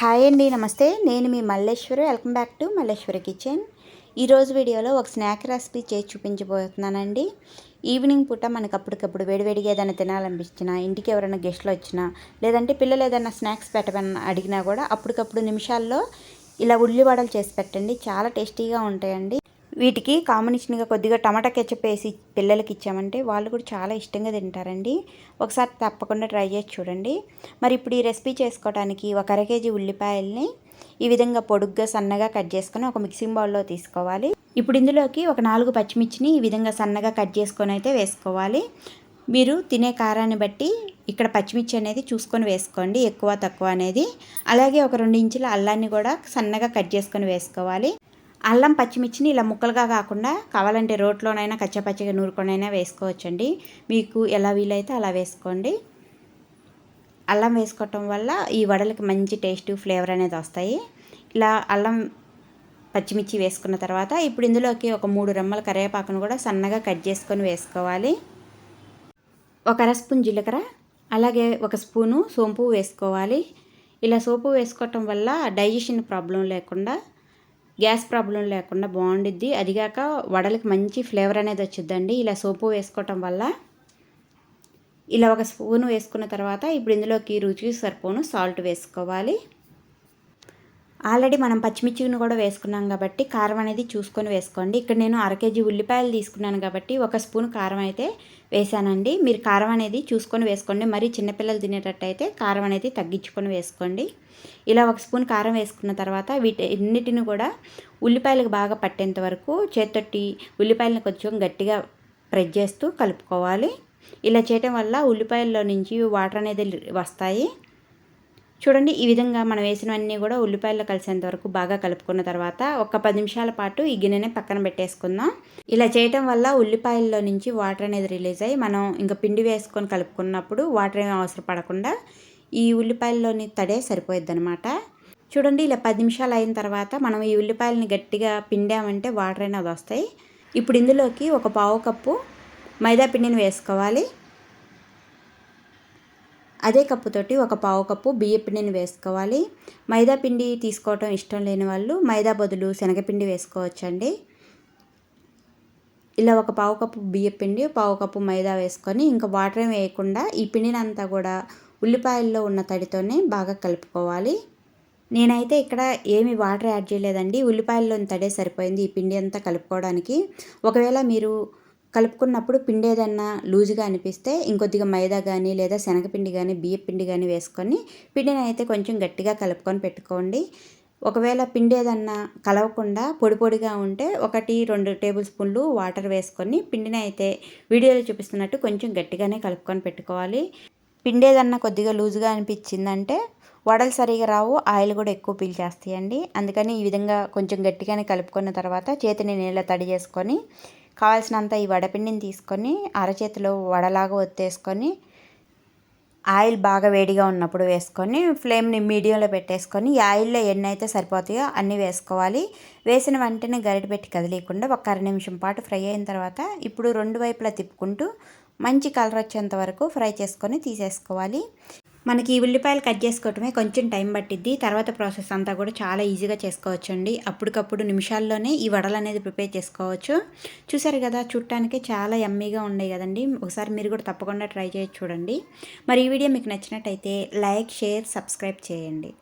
Hi అండి నమస్తే. నేను మీ Malleswari. Welcome back to Malleswari kitchen. ఈరోజు వీడియోలో ఒక స్నాక్ రెసిపీ చేసి చూపించబోతున్నానండి. ఈవినింగ్ పూట మనకు అప్పటికప్పుడు వేడివేడిగా ఏదైనా తినాలనిపించినా ఇంటికి ఎవరైనా గెస్ట్లు వచ్చినా లేదంటే పిల్లలు ఏదైనా స్నాక్స్ పెట్టమని అడిగినా కూడా అప్పటికప్పుడు నిమిషాల్లో ఇలా ఉల్లివడలు చేసి పెట్టండి. చాలా టేస్టీగా ఉంటాయండి. వీటికి కాంబినేషన్గా కొద్దిగా టమాటా కెచ్చప్ వేసి పిల్లలకి ఇచ్చామంటే వాళ్ళు కూడా చాలా ఇష్టంగా తింటారండి. ఒకసారి తప్పకుండా ట్రై చేసి చూడండి. మరి ఇప్పుడు ఈ రెసిపీ చేసుకోవడానికి ఒక అర కేజీ ఉల్లిపాయల్ని ఈ విధంగా పొడుగ్గా సన్నగా కట్ చేసుకొని ఒక మిక్సింగ్ బౌల్లో తీసుకోవాలి. ఇప్పుడు ఇందులోకి ఒక నాలుగు పచ్చిమిర్చిని ఈ విధంగా సన్నగా కట్ చేసుకొని అయితే వేసుకోవాలి. మీరు తినే కారాన్ని బట్టి ఇక్కడ పచ్చిమిర్చి అనేది చూసుకొని వేసుకోండి ఎక్కువ తక్కువ అనేది. అలాగే ఒక రెండు ఇంచుల అల్లాన్ని కూడా సన్నగా కట్ చేసుకొని వేసుకోవాలి. అల్లం పచ్చిమిర్చిని ఇలా ముక్కలుగా కాకుండా కావాలంటే రోట్లోనైనా కచ్చపచ్చగా నూరుకొనైనా వేసుకోవచ్చండి. మీకు ఎలా వీలైతే అలా వేసుకోండి. అల్లం వేసుకోవటం వల్ల ఈ వడలకి మంచి టేస్ట్ ఫ్లేవర్ అనేది వస్తాయి. ఇలా అల్లం పచ్చిమిర్చి వేసుకున్న తర్వాత ఇప్పుడు ఇందులోకి ఒక మూడు రెమ్మల కరివేపాకును కూడా సన్నగా కట్ చేసుకొని వేసుకోవాలి. ఒక అర స్పూన్ జీలకర్ర అలాగే ఒక స్పూను సోంపు వేసుకోవాలి. ఇలా సోపు వేసుకోవటం వల్ల డైజెషన్ ప్రాబ్లం లేకుండా గ్యాస్ ప్రాబ్లం లేకుండా బాగుండిద్ది. అదిగాక వడలకి మంచి ఫ్లేవర్ అనేది వచ్చిద్దండి. ఇలా సోపు వేసుకోవటం వల్ల ఇలా ఒక స్పూన్ వేసుకున్న తర్వాత ఇప్పుడు ఇందులోకి రుచికి సరిపోను సాల్ట్ వేసుకోవాలి. ఆల్రెడీ మనం పచ్చిమిర్చిని కూడా వేసుకున్నాం కాబట్టి కారం అనేది చూసుకొని వేసుకోండి. ఇక్కడ నేను అర కేజీ ఉల్లిపాయలు తీసుకున్నాను కాబట్టి ఒక స్పూన్ కారం అయితే వేసానండి మీరు కారం అనేది చూసుకొని వేసుకోండి. మరీ చిన్నపిల్లలు తినేటట్టయితే కారం అనేది తగ్గించుకొని వేసుకోండి. ఇలా ఒక స్పూన్ కారం వేసుకున్న తర్వాత వీటి అన్నిటిని కూడా ఉల్లిపాయలకు బాగా పట్టేంత వరకు చేత్తొట్టి ఉల్లిపాయలను కొంచెం గట్టిగా ప్రెస్ చేస్తూ కలుపుకోవాలి. ఇలా చేయటం వల్ల ఉల్లిపాయల్లో నుంచి వాటర్ అనేది వస్తాయి. చూడండి ఈ విధంగా మనం వేసినవన్నీ కూడా ఉల్లిపాయలు కలిసేంత వరకు బాగా కలుపుకున్న తర్వాత ఒక పది నిమిషాల పాటు ఈ గిన్నెని పక్కన పెట్టేసుకుందాం. ఇలా చేయటం వల్ల ఉల్లిపాయల్లో నుంచి వాటర్ అనేది రిలీజ్ అయ్యి మనం ఇంకా పిండి వేసుకొని కలుపుకున్నప్పుడు వాటర్ ఏమి అవసరం పడకుండా ఈ ఉల్లిపాయల్లోని తడే సరిపోయిద్ది అనమాట చూడండి ఇలా పది నిమిషాలు అయిన తర్వాత మనం ఈ ఉల్లిపాయలని గట్టిగా పిండామంటే వాటర్ అనేది వస్తాయి. ఇప్పుడు ఇందులోకి ఒక పావు కప్పు మైదా పిండిని వేసుకోవాలి. అదే కప్పుతోటి ఒక పావు కప్పు బియ్య పిండిని వేసుకోవాలి. మైదా పిండి తీసుకోవటం ఇష్టం లేని వాళ్ళు మైదా బదులు శనగపిండి వేసుకోవచ్చండి. ఇలా ఒక పావు కప్పు బియ్యపిండి పావు కప్పు మైదా వేసుకొని ఇంకా వాటర్ వేయకుండా ఈ పిండిని అంతా కూడా ఉల్లిపాయల్లో ఉన్న తడితోనే బాగా కలుపుకోవాలి. నేనైతే ఇక్కడ ఏమి వాటర్ యాడ్ చేయలేదండి. ఉల్లిపాయల్లోని తడే సరిపోయింది ఈ పిండి అంతా కలుపుకోవడానికి. ఒకవేళ మీరు కలుపుకున్నప్పుడు పిండి ఏదన్నా లూజుగా అనిపిస్తే ఇంకొద్దిగా మైదా కానీ లేదా శనగపిండి కానీ బియ్య పిండి కానీ వేసుకొని పిండిని అయితే కొంచెం గట్టిగా కలుపుకొని పెట్టుకోండి. ఒకవేళ పిండి ఏదన్నా కలవకుండా పొడి పొడిగా ఉంటే ఒకటి రెండు టేబుల్ స్పూన్లు వాటర్ వేసుకొని పిండిని అయితే వీడియోలో చూపిస్తున్నట్టు కొంచెం గట్టిగానే కలుపుకొని పెట్టుకోవాలి. పిండి ఏదన్నా కొద్దిగా లూజుగా అనిపించిందంటే వడలు సరిగా రావు ఆయిల్ కూడా ఎక్కువ పీల్చేస్తాయండి. అందుకని ఈ విధంగా కొంచెం గట్టిగానే కలుపుకున్న తర్వాత చేతిని నీళ్ళ తడి చేసుకొని కావాల్సినంత ఈ వడపిండిని తీసుకొని అరచేతిలో వడలాగా ఒత్తేసుకొని ఆయిల్ బాగా వేడిగా ఉన్నప్పుడు వేసుకొని ఫ్లేమ్ని మీడియంలో పెట్టేసుకొని ఈ ఆయిల్లో ఎన్ని అయితే సరిపోతాయో అన్నీ వేసుకోవాలి. వేసిన వెంటనే గరిట పెట్టి కదిలేయకుండా ఒక అర నిమిషం పాటు ఫ్రై అయిన తర్వాత ఇప్పుడు రెండు వైపులా తిప్పుకుంటూ మంచి కలర్ వచ్చేంత వరకు ఫ్రై చేసుకొని తీసేసుకోవాలి. మనకి ఈ ఉల్లిపాయలు కట్ చేసుకోవటమే కొంచెం టైం పట్టిద్ది. తర్వాత ప్రాసెస్ అంతా కూడా చాలా ఈజీగా చేసుకోవచ్చండి. అప్పటికప్పుడు నిమిషాల్లోనే ఈ వడలు అనేది ప్రిపేర్ చేసుకోవచ్చు. చూసారు కదా చుట్టానికి చాలా ఎమ్మీగా ఉన్నాయి కదండి. ఒకసారి మీరు కూడా తప్పకుండా ట్రై చేసి చూడండి. మరి ఈ వీడియో మీకు నచ్చినట్టయితే లైక్ షేర్ సబ్స్క్రైబ్ చేయండి.